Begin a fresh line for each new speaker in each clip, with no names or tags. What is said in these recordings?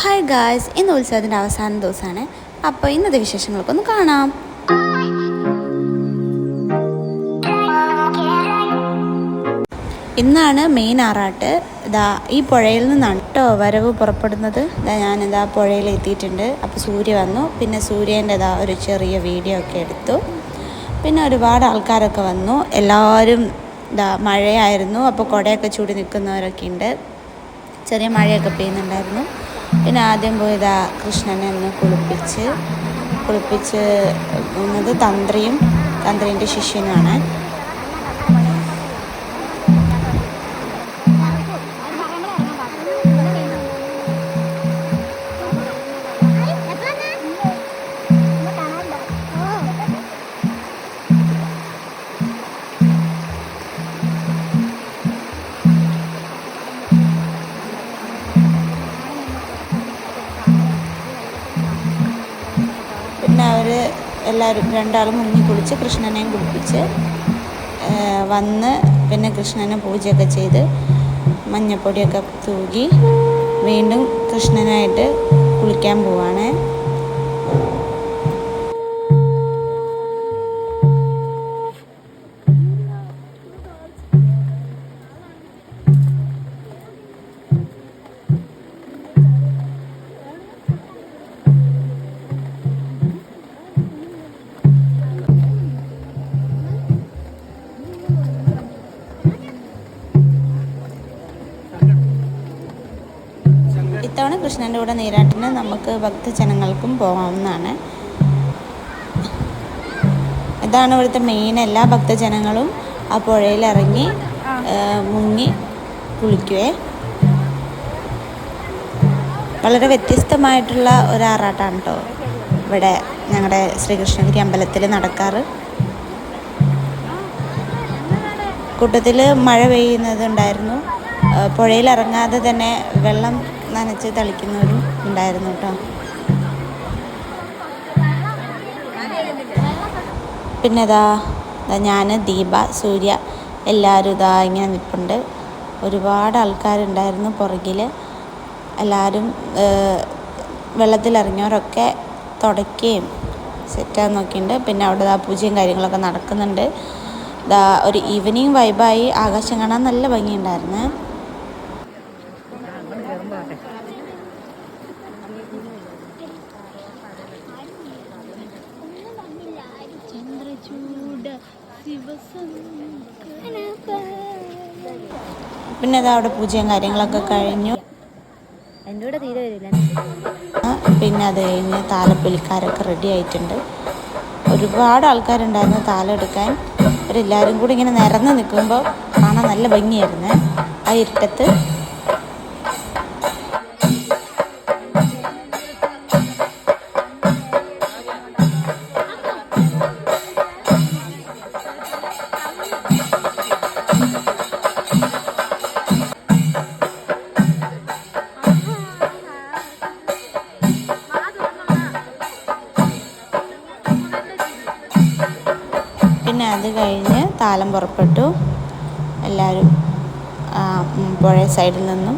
Hi guys ഇന്ന് ഉത്സവത്തിന്റെ അവസാന ദിവസമാണ്. അപ്പോൾ ഇന്നത്തെ വിശേഷങ്ങളൊക്കെ ഒന്ന് കാണാം. ഇന്നാണ് മെയിൻ ആറാട്ട്. ഇതാ ഈ പുഴയിൽ നിന്നാണ് കേട്ടോ വരവ് പുറപ്പെടുന്നത്. ഇതാ ഞാനിതാ പുഴയിൽ എത്തിയിട്ടുണ്ട്. അപ്പോൾ സൂര്യ വന്നു. പിന്നെ സൂര്യന്റെ ഇതാ ഒരു ചെറിയ വീഡിയോ ഒക്കെ എടുത്തു. പിന്നെ ഒരുപാട് ആൾക്കാരൊക്കെ വന്നു. എല്ലാവരും ഇതാ മഴയായിരുന്നു. അപ്പോൾ കുടയൊക്കെ ചൂടി നിൽക്കുന്നവരൊക്കെ ഉണ്ട്. ചെറിയ മഴയൊക്കെ പെയ്യുന്നുണ്ടായിരുന്നു. പിന്നെ ആദ്യം പോയത് കൃഷ്ണനെ ഒന്ന് കുളിപ്പിച്ച് കുളിപ്പിച്ച് പോകുന്നത് തന്ത്രിയും തന്ത്രിന്റെ ശിഷ്യനുമാണ്. എല്ലാവരും രണ്ടാളും മുങ്ങി കുളിച്ച് കൃഷ്ണനെയും കുളിപ്പിച്ച് വന്ന് പിന്നെ കൃഷ്ണനെ പൂജയൊക്കെ ചെയ്ത് മഞ്ഞപ്പൊടിയൊക്കെ തൂകി വീണ്ടും കൃഷ്ണനായിട്ട് കുളിക്കാൻ പോവാണ്. ഇത്തവണ കൃഷ്ണന്റെ കൂടെ നീരാട്ടിന് നമുക്ക് ഭക്തജനങ്ങൾക്കും പോകാവുന്നതാണ്. ഇതാണ് ഇവിടുത്തെ മെയിൻ എല്ലാ ഭക്തജനങ്ങളും ആ പുഴയിൽ ഇറങ്ങി മുങ്ങി കുളിക്കുവേ. വളരെ വ്യത്യസ്തമായിട്ടുള്ള ഒരു ആറാട്ടാണ് കേട്ടോ ഇവിടെ ഞങ്ങളുടെ ശ്രീകൃഷ്ണഗിരി അമ്പലത്തിൽ നടക്കാറ്. കൂട്ടത്തിൽ മഴ പെയ്യുന്നതുണ്ടായിരുന്നു പുഴയിൽ ഇറങ്ങാതെ തന്നെ വെള്ളം നനച്ച് തളിക്കുന്നവരും ഉണ്ടായിരുന്നു കേട്ടോ. പിന്നെ ഇതാ ഇതാ ഞാൻ ദീപ സൂര്യ എല്ലാവരും ഇതാ ഇങ്ങനെ നിൽപ്പുണ്ട് ഒരുപാട് ആൾക്കാരുണ്ടായിരുന്നു പുറകിൽ എല്ലാവരും വെള്ളത്തിലിറങ്ങിയവരൊക്കെ തുടയ്ക്കുകയും സെറ്റാൻ നോക്കിയിട്ടുണ്ട്. പിന്നെ അവിടെ ദാ പൂജയും കാര്യങ്ങളൊക്കെ നടക്കുന്നുണ്ട്. ദാ ഒരു ഈവനിങ് വൈബായി ആകാശം കാണാൻ നല്ല ഭംഗിയുണ്ടായിരുന്നു. പിന്നെ അത് അവിടെ പൂജയും കാര്യങ്ങളൊക്കെ കഴിഞ്ഞു.
എന്റെ കൂടെ തീരെ വരില്ല?
പിന്നെ അത് കഴിഞ്ഞ് താലപ്പൊലിക്കാരൊക്കെ റെഡി ആയിട്ടുണ്ട്. ഒരുപാട് ആൾക്കാരുണ്ടായിരുന്നു താലെടുക്കാൻ അവരെല്ലാവരും കൂടി ഇങ്ങനെ നിരന്ന് നിൽക്കുമ്പോൾ കാണാൻ നല്ല ഭംഗിയായിരുന്നു. ആ ഇരുട്ടത്ത് പിന്നെ അത് കഴിഞ്ഞ് താലം പുറപ്പെട്ടു എല്ലാവരും പുഴ സൈഡിൽ നിന്നും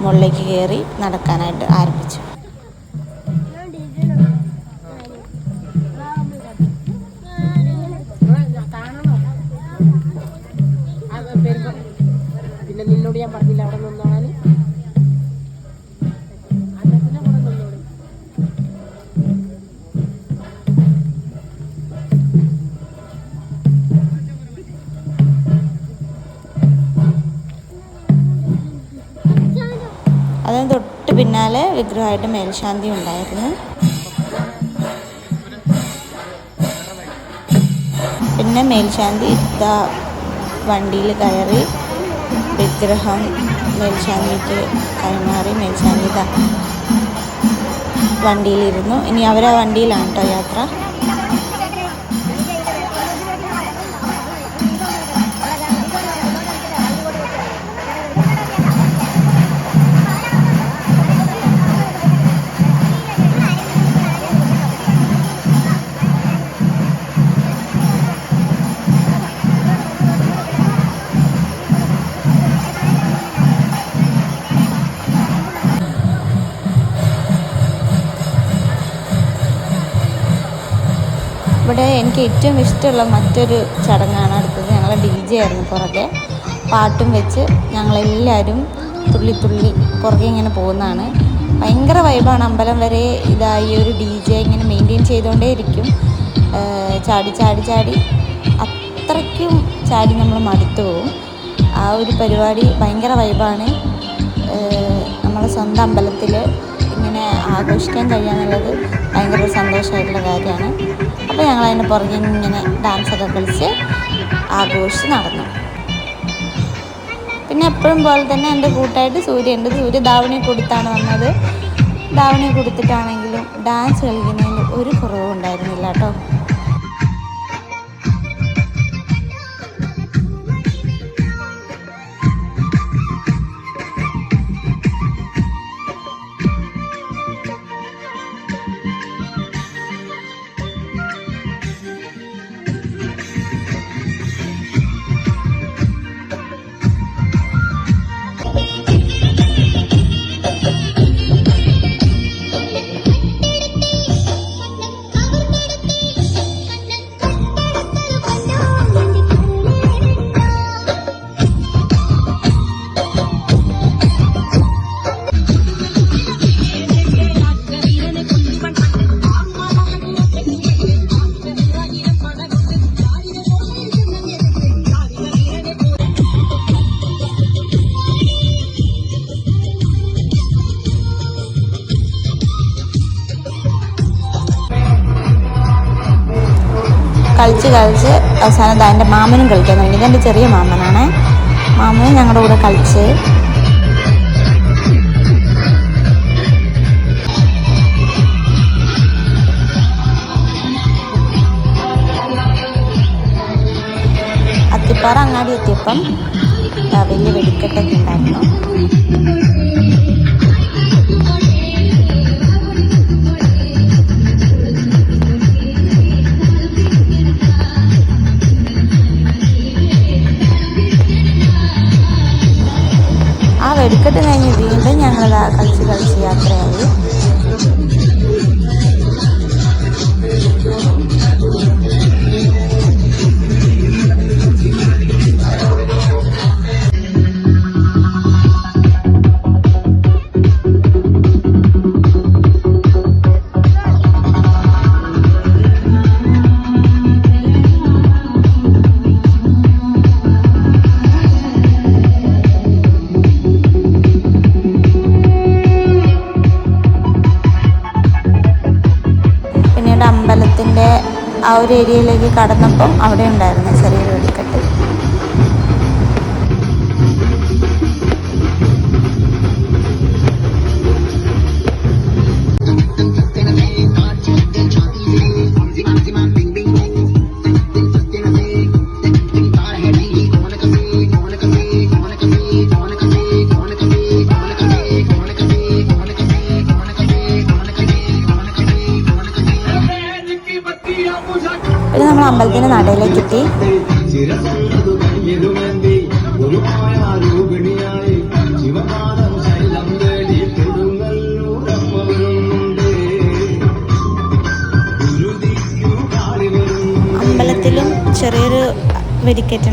മുകളിലേക്ക് കയറി നടക്കാനായിട്ട് ആരംഭിച്ചു
പിന്നെ നിന്നോട് ഞാൻ പറഞ്ഞില്ല
അതിന് തൊട്ട് പിന്നാലെ വിഗ്രഹമായിട്ട് മേൽശാന്തി ഉണ്ടായിരുന്നു. പിന്നെ മേൽശാന്തി ഇതാ വണ്ടിയിൽ കയറി വിഗ്രഹം മേൽശാന്തിക്ക് കൈമാറി. മേൽശാന്തി വണ്ടിയിലിരുന്നു. ഇനി അവരാ വണ്ടിയിലാണ് കേട്ടോ യാത്ര. ഇവിടെ എനിക്ക് ഏറ്റവും ഇഷ്ടമുള്ള മറ്റൊരു ചടങ്ങാണ് അടുത്തത്. ഞങ്ങളെ ഡി ജെ ആയിരുന്നു പുറകെ. പാട്ടും വെച്ച് ഞങ്ങളെല്ലാവരും തുള്ളി തുള്ളി പുറകെ ഇങ്ങനെ പോകുന്നതാണ്. ഭയങ്കര വൈബാണ് അമ്പലം വരെ ഇതായി ഒരു ഡി ജെ ഇങ്ങനെ മെയിന്റെയിൻ ചെയ്തുകൊണ്ടേ ഇരിക്കും. ചാടി ചാടി ചാടി. അത്രയ്ക്കും ചാടി നമ്മൾ മടുത്തു പോകും ആ ഒരു പരിപാടി ഭയങ്കര വൈബാണ് നമ്മളെ സ്വന്തം അമ്പലത്തിൽ ഇങ്ങനെ ആഘോഷിക്കാൻ കഴിയാന്നുള്ളത് ഭയങ്കര സന്തോഷമായിട്ടുള്ള കാര്യമാണ്. അപ്പോൾ ഞങ്ങൾ അതിന് പുറകെ ഇങ്ങനെ ഡാൻസൊക്കെ കളിച്ച് ആഘോഷിച്ച് നടന്നു. പിന്നെ എപ്പോഴും പോലെ തന്നെ എന്റെ കൂട്ടായിട്ട് സൂര്യ ഉണ്ട് സൂര്യ ധാവണി കൊടുത്താണ് വന്നത്. ധാവണി കൊടുത്തിട്ടാണെങ്കിലും ഡാൻസ് കളിക്കുന്നതിൽ ഒരു കുറവും ഉണ്ടായിരുന്നില്ല കേട്ടോ. കളിച്ച് കളിച്ച് അവസാനം എന്റെ മാമനും കളിക്കാൻ തുടങ്ങി. എന്റെ ചെറിയ മാമനാണ്. മാമനും ഞങ്ങളുടെ കൂടെ കളിച്ച്. അത്തിപ്പാറ അങ്ങാടി എത്തിയപ്പം വലിയ വെടിക്കെട്ടൊക്കെ ഉണ്ടായിരുന്നു. വെടിക്കെട്ട് കഴിഞ്ഞ് വീണ്ടും ഞങ്ങളത് കളിച്ച് കളിച്ച് യാത്രയായി. ഒരു ഏരിയയിലേക്ക് കടന്നപ്പം അവിടെ ഉണ്ടായിരുന്നു ചെറിയൊരു ഗുരുതിക്കു നടയിലേക്ക് എത്തി. അമ്പലത്തിലും ചെറിയൊരു വെടിക്കെട്ട്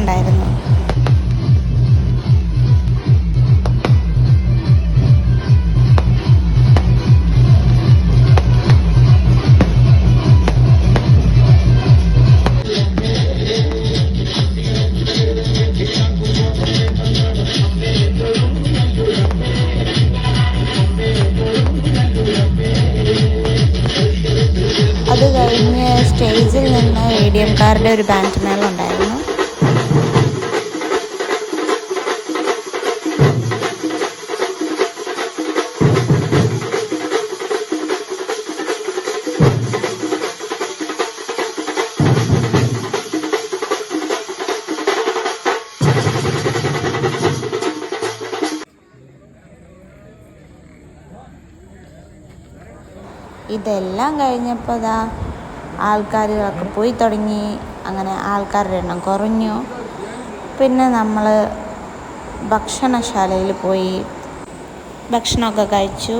ഒരു ബാൻഡ് മേളം ഉണ്ടായിരുന്നു. ഇതെല്ലാം കഴിഞ്ഞപ്പോൾ ദാ ആൾക്കാരുകളൊക്കെ പോയി തുടങ്ങി. അങ്ങനെ ആൾക്കാരുടെ എണ്ണം കുറഞ്ഞു. പിന്നെ നമ്മൾ ഭക്ഷണശാലയിൽ പോയി ഭക്ഷണമൊക്കെ കഴിച്ചു.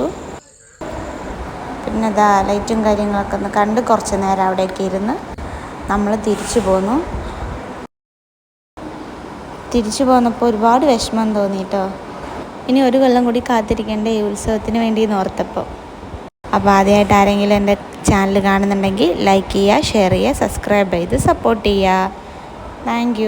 പിന്നെ ദാ ലൈറ്റും കാര്യങ്ങളൊക്കെ ഒന്ന് കണ്ട് കുറച്ച് നേരം അവിടെയൊക്കെ ഇരുന്ന് നമ്മൾ തിരിച്ചു പോന്നു. തിരിച്ചു പോന്നപ്പോൾ ഒരുപാട് വിഷമം തോന്നി കേട്ടോ ഇനി ഒരു കൊല്ലം കൂടി കാത്തിരിക്കേണ്ട ഈ ഉത്സവത്തിന് വേണ്ടി ഓർത്തപ്പോൾ അപ്പോൾ ആദ്യമായിട്ട് ആരെങ്കിലും എന്റെ ചാനൽ കാണുന്നുണ്ടെങ്കിൽ ലൈക്ക് ചെയ്യുക ഷെയർ ചെയ്യുക സബ്സ്ക്രൈബ് ചെയ്ത് സപ്പോർട്ട് ചെയ്യുക. താങ്ക്